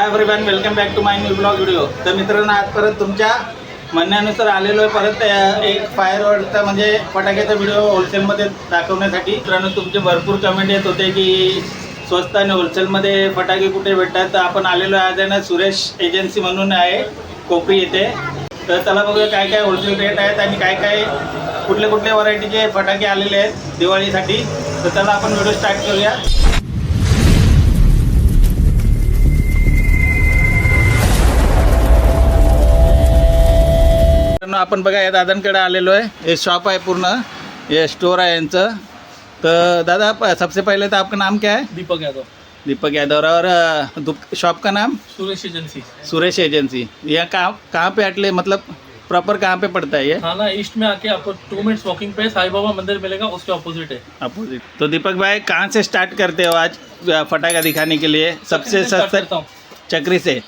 Everyone welcome back to my new blog video तर मित्रांनो आज परत तुमच्या म्हणण्यानुसार आलेलो आहे. परत एक फायर वर्डचा म्हणजे फटाक्याचा व्हिडिओ होलसेलमध्ये दाखवण्यासाठी. मित्रांनो तुमचे भरपूर कमेंट येत होते की स्वस्त आणि होलसेलमध्ये फटाके कुठे भेटतात. तर आपण आलेलो आहे. आज आहे ना सुरेश एजन्सी म्हणून आहे. कोपरी येथे. तर चला बघूया काय काय होलसेल रेट आहेत आणि काय काय कुठले कुठले व्हरायटीचे फटाके आलेले आहेत दिवाळीसाठी. तर त्याला आपण व्हिडिओ स्टार्ट करूया. आपण बघा या दादांकडे आलेलो आहे. हे शॉप आहे पूर्ण. हे स्टोर आहे यांचं. तर दादा सबसे पहले तो आपका नाम क्या है? दीपक यादव. दीपक यादव. और शॉप का नाम? सुरेश एजेंसी सुरेश एजेंसी यह कहाँ कहाँ पे अटले मतलब प्रॉपर कहाँ पे पड़ता है ये? थाना ईस्ट में आके आपको टू मिनट्स वॉकिंग पे साई बाबा मंदिर मिलेगा उसके ऑपोजिट है। अपोजिट तो दीपक भाई कहाँ से स्टार्ट करते हो आज अ, फटाका दिखाने के लिए? सबसे सस्ता चक्री से।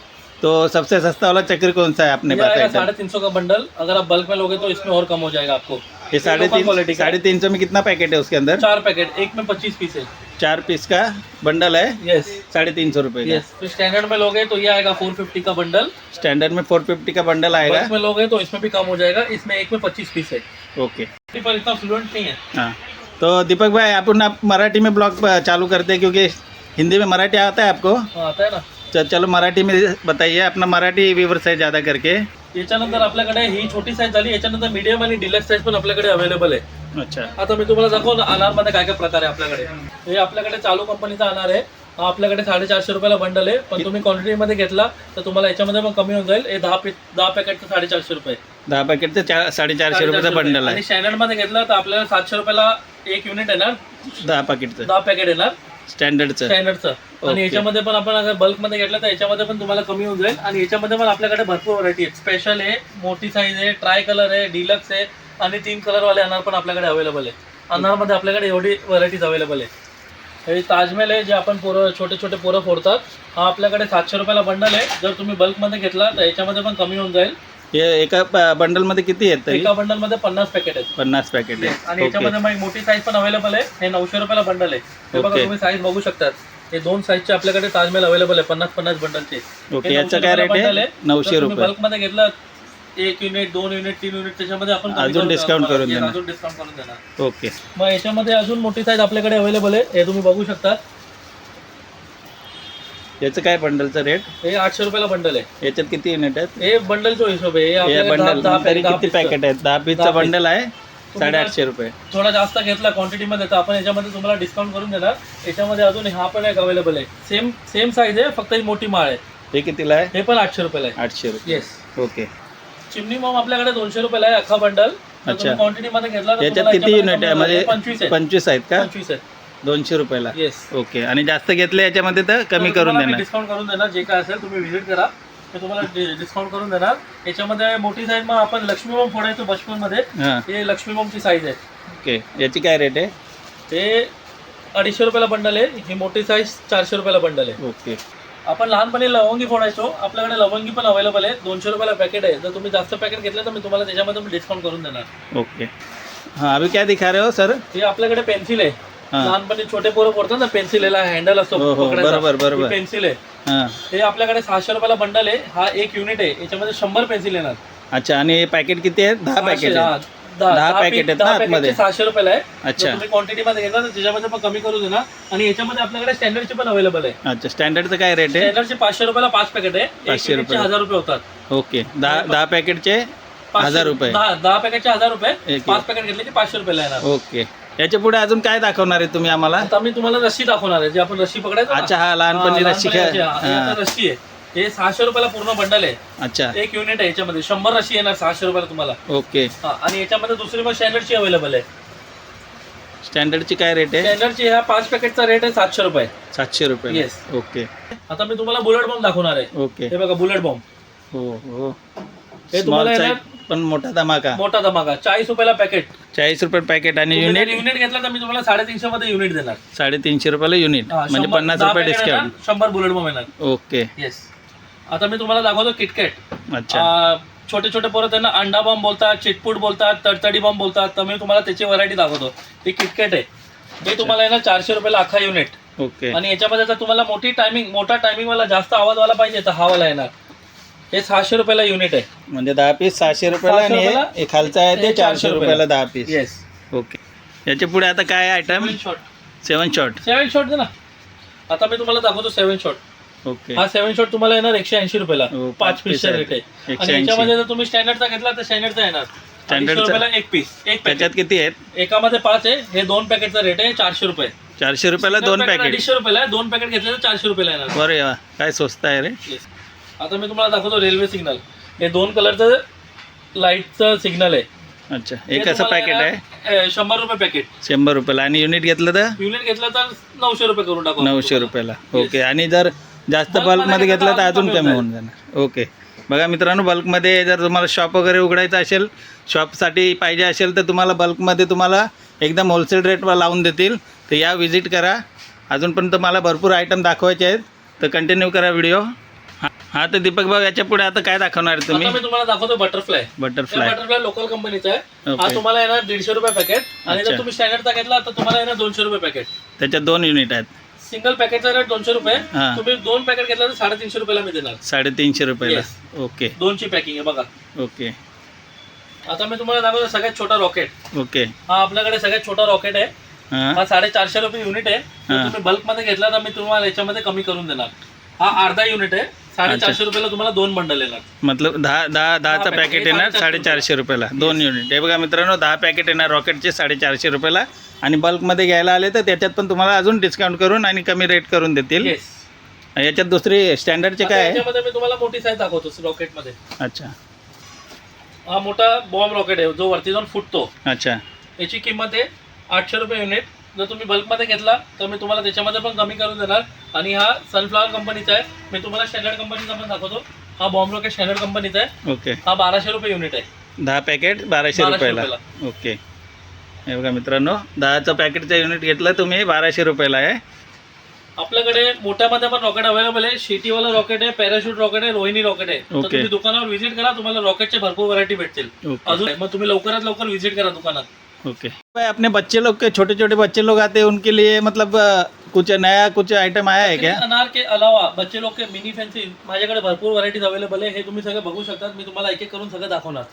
तो सबसे सस्ता वाला चक्री कौन सा है अपने पास साढ़े तीन सौ का बंडल। अगर आप बल्क में लोगे तो इसमें और कम हो जाएगा आपको। ये साढ़े तीन quality का। साढ़े तीन सौ में कितना पैकेट है उसके अंदर? चार पैकेट एक में पच्चीस पीस है। चार पीस का बंडल है? यस साढ़े तीन सौ यस फिर स्टैंडर्ड में लोगे तो ये आएगा फोर फिफ्टी का बंडल। स्टैंडर्ड में फोर फिफ्टी का बंडल आएगा। बल्क में लोगे तो इसमें भी कम हो जाएगा। इसमें एक में पच्चीस पीस है। ओके पर इतना फ्लुएंट नहीं है। हाँ। तो दीपक भाई आप मराठी में ब्लॉग चालू करते हैं क्योंकि हिंदी में मराठी आता है आपको? हाँ, आता है ना। चलो मराठी में बताइए अपना मराठी व्यूवर्स आहे ज़्यादा करके। याच्यानंतर आपल्याकडे ही छोटी साईज झाली याच्यानंतर मीडियम आणि डिलक्स साईज पण आपल्याकडे अवेलेबल आहे. अच्छा. आता मी तुम्हाला अनारमध्ये काय काय प्रकार आहे आपल्याकडे. हे आपल्याकडे चालू कंपनीचा अनार आहे. हा आपल्याकडे साडेचारशे रुपयाला बंडल आहे. पण तुम्ही क्वांटिटी मध्ये घेतला तर तुम्हाला याच्यामध्ये पण कमी होऊन जाईल. हे दहा पीस दहा पॅकेटचं साडेचारशे रुपये. दहा पॅकेटचं चार साडेचारशे रुपयाचा बंडल आणि आहे. स्टँडर्डमध्ये घेतला तर आपल्याला सातशे रुपयाला एक युनिट येणार. दहा पॅकेटचं दहा पॅकेट येणार. स्टँडर्डचं स्टँडर्डचं Okay. आणि याच्यामध्ये पण आपण अगर बल्कमध्ये घेतलं तर याच्यामध्ये पण तुम्हाला कमी होऊन जाईल. आणि याच्यामध्ये पण आपल्याकडे भरपूर व्हरायटी आहेत. स्पेशल आहे मोठी साईज आहे ट्राय कलर आहे डिलक्स आहे आणि तीन कलर वाले अनार पण आपल्याकडे अवेलेबल आहे अनारमध्ये आपल्याकडे एवढी व्हरायटीज अवेलेबल आहे हे ताजमहल आहे जे आपण पोरं छोटे छोटे पोरं फोडतात. हा आपल्याकडे सातशे रुपयाला बंडल आहे. जर तुम्ही बल्कमध्ये घेतला तर याच्यामध्ये पण कमी होऊन जाईल. हे एका बंडलमध्ये किती आहेत तरी? एका बंडलमध्ये पन्नास पॅकेट आहेत. पन्नास पॅकेट आणि आहे ओके याच्यामध्ये मग एक मोठी साईज पण अवेलेबल आहे. हे नऊशे रुपयाला बंडल आहे. हे बघा Okay. तुम्ही साईज बघू शकतात. हे दोन साईजचे आपल्याकडे ताजमहल अवेलेबल आहे पन्नास पन्नास बंडलचे ओके याचं काय रेट आहे? नऊशे रुपये. बल्कमध्ये घेतलं एक युनिट दोन युनिट तीन युनिट त्याच्यामध्ये आपण कमी अजून करून discount देणार. करून Yes, देणार. अजून डिस्काउंट करून देणार. ओके मग याच्यामध्ये अजून मोठी साईज आपल्याकडे अवेलेबल आहे. हे तुम्ही बघू शकता. याचं काय बंडलचं रेट हे आठशे रुपयाला बंडल आहे. याच्यात किती युनिट आहेत? हे बंडलचा हिशोब आहे. हे हे आपल्याकडे दहा- बंडल तरी दहा किती piece. पॅकेट आहेत? दहा पीसचा piece. बंडल आहे साडेआठशे रुपये. थोडा जास्त घेतला क्वांटिटी मध्ये तर आपण याच्यामध्ये तुम्हाला डिस्काउंट करून देणार. याच्यामध्ये अजून हा पण एक अवेलेबल आहे. सेम सेम साईज आहे फक्त ही मोठी माळ आहे. हे कितीला आहे? हे पण आठशे रुपयाला आहे. आठशे रुपये. येस ओके चिमणी मॉम आपल्याकडे दोनशे रुपयाला आहे अख्खा बंडल अच्छा. क्वांटिटी मध्ये घेतला तर याच्यात तुम्हाला किती याच्यामध्ये युनिट आहे? म्हणजे. पंचवीस आहे. पंचवीस आहेत का? पंचवीस आहे. दोनशे रुपयाला? Yes okay. आणि जास्त घेतले याच्यामध्ये तर कमी करून देणार. डिस्काउंट करून देणार जे काय असेल तुम्ही व्हिजिट करा. ते तुम्हाला डिस्काउंट करून देणार. याच्यामध्ये मोठी साईज मग आपण लक्ष्मी बॉम्ब फोडायचो बचपनमध्ये हां. लक्ष्मी बॉम्बची साईज आहे. ओके. याची काय रेट आहे? ते अडीचशे रुपयाला बंडल आहे. ही मोठी साईज चारशे रुपयाला बंडल आहे. ओके. आपण लहानपणी लवंगी फोडायचो. आपल्याकडे लवंगी पण अवेलेबल आहे. दोनशे रुपयाला पॅकेट आहे. जर तुम्ही जास्त पॅकेट घेतलं तर मी तुम्हाला त्याच्यामध्ये डिस्काउंट करून देणार. ओके. हाँ अभी क्या दिखा रहे हो सर हे आपल्याकडे पेन्सिल आहे. लहानपणी छोटे पोरं फोडतात ना पेन्सिल हँडल असतो हो, हो, बरोबर, बरोबर. पेन्सिल आहे. हां. आपल्याकडे सहाशे रुपयाला बंडल आहे. हा एक युनिट आहे. याच्यामध्ये शंभर पेन्सिल येणार. अच्छा आणि हे पॅकेट किती आहेत. दहा पॅकेट. दहा पीस- आहेत ना आतमध्ये? सहाशे रुपयाला आहे. अच्छा. तुम्ही क्वांटिटी मध्ये तर त्याच्यामध्ये पण कमी करू देणार आणि याच्यामध्ये आपल्याकडे स्टँडर्डची पण अवेलेबल आहे. अच्छा स्टँडर्डचं काय रेट आहे? स्टँडर्डचे पाचशे रुपयाला पाच पॅकेट आहे. पाचशे रुपये. हजार रुपये होतात. ओके. दहा दहा पॅकेटचे हजार रुपये. दहा पॅकेटचे हजार रुपये. पाच पॅकेट घेतले की पाचशे रुपयाला येणार. ओके. याच्यापुढे अजून काय दाखवणार आहे तुम्ही आम्हाला? आता मी तुम्हाला रस्सी दाखवणार आहे जे आपण रस्सी पकडायचो. अच्छा हा लहानपणी रस्सी खेळ रस्सी, हा. आहे. हे सहाशे रुपयाला पूर्ण बंडल आहे. अच्छा. एक युनिट आहे याच्यामध्ये. शंभर रस्सी येणार सहाशे रुपयाला तुम्हाला. ओके. हा, आणि याच्यामध्ये दुसरी पण स्टँडर्डची अवेलेबल आहे. स्टँडर्डची काय रेट आहे? स्टँडर्डची ह्या पाच पॅकेटचा रेट आहे सातशे रुपये. सातशे रुपये. Yes. ओके. आता मी तुम्हाला बुलेट बॉम्ब दाखवणार आहे. ओके. हे बघा बुलेट बॉम्ब हो हो. हे तुम्हाला येणार पण मोठा धमाका. मोठा धमाका. चाळीस रुपयाला पॅकेट चाळीस रुपये पॅकेट आणि युनिट युनिट युनिट घेतला तर मी तुम्हाला साडेतीनशे मध्ये युनिट देणार. साडेतीनशे रुपयाला युनिट हा, म्हणजे शंभर- पन्नास दहा रुपये packet डिस्काउंट येणार, शंभर बुलेट बॉम्ब येणार. ओके. येस आता मी तुम्हाला दाखवतो किटकॅट अच्छा. छोटे छोटे पोरं त्यांना अंडा बॉम्ब बोलतात चिटपूट बोलतात तडतडी बॉम्ब बोलतात. तर मी तुम्हाला त्याची व्हरायटी दाखवतो. हे किटकॅट आहे. हे तुम्हाला ना चारशे रुपयाला अख्खा युनिट ओके. आणि याच्यामध्ये जर तुम्हाला मोठी टायमिंग मोठा टायमिंग वाला जास्त आवाज वाला पाहिजे तर हा वाला येणार. हे सहाशे रुपयाला युनिट आहे. म्हणजे दहा पीस सहाशे रुपयाला आणि हे- रुपयाला? हे खालचं आहे ते हे चारशे रुपयाला. दहा पीस येस ओके याच्यापुढे आता काय item seven shot seven shot seven shot दे ना. आता मी तुम्हाला दाखवतो सेवन शॉट ओके हा सेवन शॉट तुम्हाला येणार एकशे ऐंशी रुपयाला. हो, पाच पाच पीसचा piece रेट आहे. आहे. आणि 180. याच्यामध्ये जर तुम्ही स्टँडर्डचा घेतला तर स्टँडर्डचा येणार. Standard अडीचशे चा- रुपयाला एक पीस एक त्याच्यात पॅकेट किती आहेत? एकामध्ये पाच आहे. हे दोन पॅकेटचा रेट आहे. चारशे रुपये. चारशे रुपयाला दोन पॅकेट अडीचशे रुपयाला. आहे दोन पॅकेट घेतले तर चारशे रुपयाला येणार. बरे काय स्वस्त आहे रे? Yes. आता मी तुम्हाला दाखवतो रेल्वे सिग्नल. हे दोन कलरचं लाईटचं सिग्नल आहे. अच्छा एक असं पॅकेट आहे? शंभर रुपये पॅकेट शंभर रुपयाला. आणि युनिट घेतलं तर? युनिट घेतलं तर नऊशे रुपये करून टाकू नऊशे. रुपयाला. ओके आणि जर जास्त Bulk बल्कमध्ये घेतलं घेतलं तर अजून कमी होऊन जाणार. ओके बघा मित्रांनो बल्कमध्ये जर तुम्हाला शॉप वगैरे उघडायचं असेल शॉपसाठी पाहिजे असेल तर तुम्हाला बल्कमध्ये तुम्हाला एकदम होलसेल रेटवर लावून देतील. तर या विजिट करा. अजून पण तुम्हाला भरपूर आयटम दाखवायचे आहेत. तर कंटिन्यू करा व्हिडिओ हां तर दीपक भाऊ याच्यापुढे आता काय दाखवणार तुम्ही? आता मी तुम्हाला दाखवतो बटरफ्लाय बटरफ्लाय बटरफ्लाय लोकल कंपनीचा आहे. हा तुम्हाला येणार दीडशे रुपये पॅकेट आणि अच्छा. जर तुम्ही स्टँडर्डचा घेतला तर तुम्हाला येणार दोनशे रुपये पॅकेट त्याच्यात दोन युनिट आहेत. सिंगल पॅकेटचा रेट दोनशे रुपये. हा. तुम्ही दोन पॅकेट घेतला तर साडेतीनशे रुपयाला मी देणार. साडेतीनशे रुपयाला. Yes. ओके दोनची पॅकिंग आहे बघा. ओके आता मी तुम्हाला दाखवतो सगळ्यात छोटा रॉकेट ओके हा आपल्याकडे सगळ्यात छोटा रॉकेट आहे. हां. हा साडेचारशे रुपये युनिट आहे. जर हा. तुम्ही बल्कमध्ये घेतला तर मी तुम्हाला याच्यामध्ये कमी करून देणार. हा अर्धा युनिट आहे. साडेचारशे रुपयाला तुम्हाला दोन बंडल येणार. मतलब दहा दहा दहाचं. पॅकेट येणार साडेचारशे रुपयाला. दोन युनिट हे बघा मित्रांनो दहा पॅकेट येणार रॉकेटचे साडेचारशे रुपयाला. आणि बल्कमध्ये घ्यायला आले तर त्याच्यात पण तुम्हाला अजून डिस्काउंट करून आणि कमी रेट करून देतील. याच्यात दुसरी स्टँडर्डचे काय आहे? याच्यामध्ये मी तुम्हाला मोठी साईज दाखवतो रॉकेटमध्ये अच्छा. हा मोठा बॉम्ब रॉकेट आहे. जो वरती जाऊन फुटतो. अच्छा. याची किंमत आहे आठशे रुपये युनिट जर तुम्ही बल्कमध्ये घेतला तर मी तुम्हाला त्याच्यामध्ये पण कमी करून देणार. आणि हा सनफ्लॉवर कंपनीचा आहे. मी तुम्हाला स्टँडर्ड कंपनीचा पण दाखवतो. हा बॉम्ब रॉकेट स्टँडर्ड कंपनीचा आहे. ओके हा बाराशे रुपये युनिट आहे. दहा पॅकेट बाराशे 1200 रुपयाला. ओके हे बघा मित्रांनो दहाचं पॅकेटचं युनिट घेतलं तुम्ही बाराशे रुपयाला आहे. आपल्याकडे मोठ्यामध्ये पण रॉकेट अवेलेबल आहे. शिटीवाला रॉकेट आहे पॅराशूट रॉकेट आहे रोहिणी रॉकेट आहे. तर Okay. तुम्ही दुकानावर व्हिजिट करा तुम्हाला रॉकेटचे भरपूर व्हरायटी भेटतील. अजून मग तुम्ही लवकरात लवकर व्हिजिट करा दुकानात. ओके। भाई अपने बच्चे लोग के छोटे छोटे बच्चे लोग आते हैं उनके लिए मतलब कुछ नया कुछ आइटम आया है क्या? अनार के अलावा बच्चे लोग के मिनी फॅन्सी माझ्याकडे भरपूर व्हरायटीज अवेलेबल आहे हे तुम्ही सगळं बघू शकता मी तुम्हाला एक एक करून सगळं दाखवणार.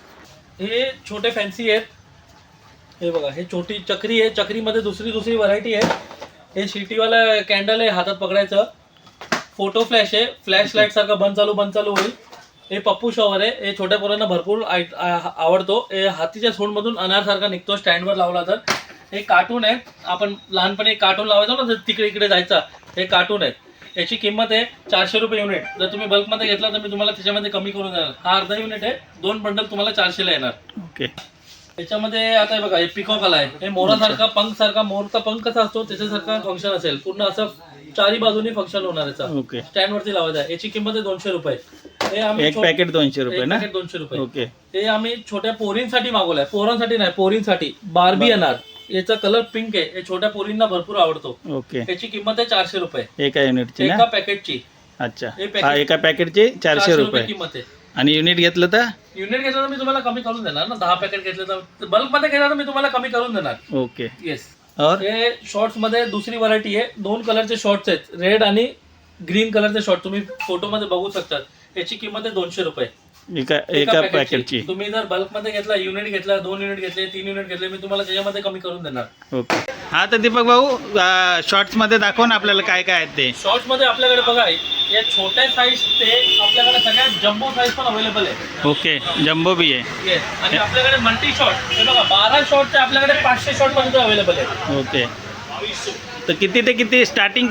हे छोटे फॅन्सी आहेत. हे बघा हे छोटी चक्री आहे. चक्रीमध्ये दुसरी दुसरी व्हरायटी आहे. हे शिटीवाला कॅन्डल आहे हातात पकडायचं. फोटो फ्लॅश आहे. फ्लॅश लाइट सारखं बंद चालू बंद चालू होईल. हे पप्पू शॉवर आहे. हे छोट्या पोरांना भरपूर आवडतो. हे हातीच्या सोंडमधून अनारसारखा निघतो स्टँडवर लावला तर. हे कार्टून आहे. आपण लहानपणी कार्टून लावायचो ना तिकडे इकडे जायचा. हे कार्टून आहे. याची किंमत आहे चारशे रुपये युनिट. जर तुम्ही बल्कमध्ये घेतला तर मी तुम्हाला त्याच्यामध्ये कमी करून देणार. हा अर्धा युनिट आहे. दोन बंडल तुम्हाला चारशेला येणार. ओके. याच्यामध्ये आता हे बघा हे पिकॉक आला आहे. हे मोरासारखा पंख सारखा मोरचा पंख कसा असतो त्याच्यासारखा फंक्शन असेल. पूर्ण असं चारी बाजूनी फंक्शन होणार याचा. ओके. स्टँड वरती लावायचा. याची किंमत आहे दोनशे रुपये. हे आम्ही एक छो- पॅकेट दोनशे रुपये एक ना? पॅकेट दोनशे रुपये. ओके. हे आम्ही छोट्या पोरींसाठी मागवलंय. पोरांसाठी नाही पोरींसाठी. बार्बी येणार. याचा कलर पिंक आहे. हे छोट्या पोरींना भरपूर आवडतो. ओके. याची किंमत आहे चारशे रुपये. एका युनिटची एका ना पॅकेटची अच्छा. हे packet- हा एका पॅकेटची चारशे रुपये. किंमत आहे. आणि युनिट घेतलं तर? युनिट घेतलं तर मी तुम्हाला कमी करून देणार ना. दहा पॅकेट घेतलं तर बल्कमध्ये तर मी तुम्हाला कमी करून देणार. ओके. येस और? हे शॉर्ट्समध्ये दुसरी व्हरायटी आहे. दोन कलरचे शॉर्ट्स आहेत. रेड आणि ग्रीन कलरचे शॉर्ट तुम्ही फोटोमध्ये बघू शकतात. याची किंमत आहे दोनशे रुपये. एका. पॅकेटची तुम्ही जर बल्कमध्ये घेतला युनिट घेतला दोन युनिट घेतले तीन युनिट घेतले मी तुम्हाला त्याच्यामध्ये कमी करून देणार. ओके. हा तर दीपक भाऊ शॉर्ट्समध्ये दाखव ना आपल्याला काय काय आहेत ते. शॉर्ट्समध्ये आपल्याकडे बघा या छोट्या साईज ते आपल्याकडे सगळ्यात जम्बो साईज पण अवेलेबल आहे. ओके. जम्बो बी आहे. आणि आपल्याकडे मल्टी शॉर्ट हे बघा बारा शॉर्टचे आपल्याकडे पाचशे शॉर्ट पर्यंत अवेलेबल आहे. ओके. तर किती ते किती स्टार्टिंग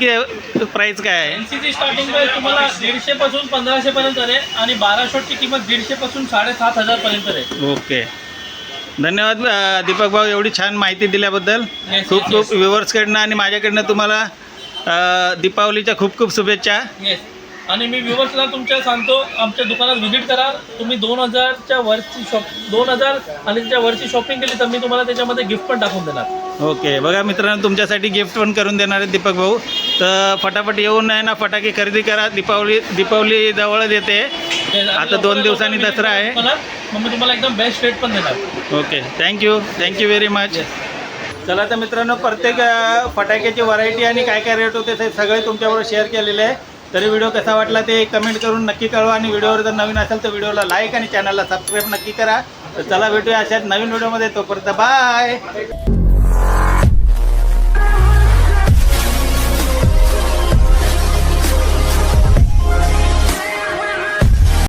प्राइस काय आहे? एनसीची स्टार्टिंग प्राइस तुम्हाला दीडशे पासून पंधराशे पर्यंत आहे आणि बारा शॉटची किंमत दीडशे पासून साडेसात हजार पर्यंत आहे. ओके. धन्यवाद दीपक भाऊ एवढी छान माहिती दिल्याबद्दल. Yes, खूप yes, खूप yes. व्ह्युअर्सकडनं आणि माझ्याकडनं तुम्हाला दीपावलीच्या खूप खूप शुभेच्छा. आणि मी व्ह्युअर्सला तुमच्या सांगतो आमच्या दुकानात व्हिजिट करा. तुम्ही दोन हजारच्या वरची शॉप दोन हजार आणि त्याच्या वरची शॉपिंग केली तर मी तुम्हाला त्याच्यामध्ये गिफ्ट पण टाकून देणार. ओके. बघा मित्रांनो तुमच्यासाठी गिफ्ट पण करून देणार आहेत दीपक भाऊ. तर फटाफट येऊन आहे ना फटाके खरेदी करा. दीपावली दीपावली जवळच येते. आता दोन दिवसांनी दसरा आहे. मग मी तुम्हाला एकदम बेस्ट रेट पण देणार. Okay. Thank you thank you very much चला तर मित्रांनो प्रत्येक फटाक्याची व्हरायटी आणि काय काय रेट होते ते सगळे तुमच्याबरोबर शेअर केलेले आहे. तरी व्हिडिओ कसा वाटला ते कमेंट करून नक्की कळवा. आणि व्हिडिओवर जर नवीन असेल तर व्हिडिओला लाईक आणि चॅनलला सबस्क्राईब नक्की करा. तर चला भेटूया अशाच नवीन व्हिडिओमध्ये तोपर्यंत बाय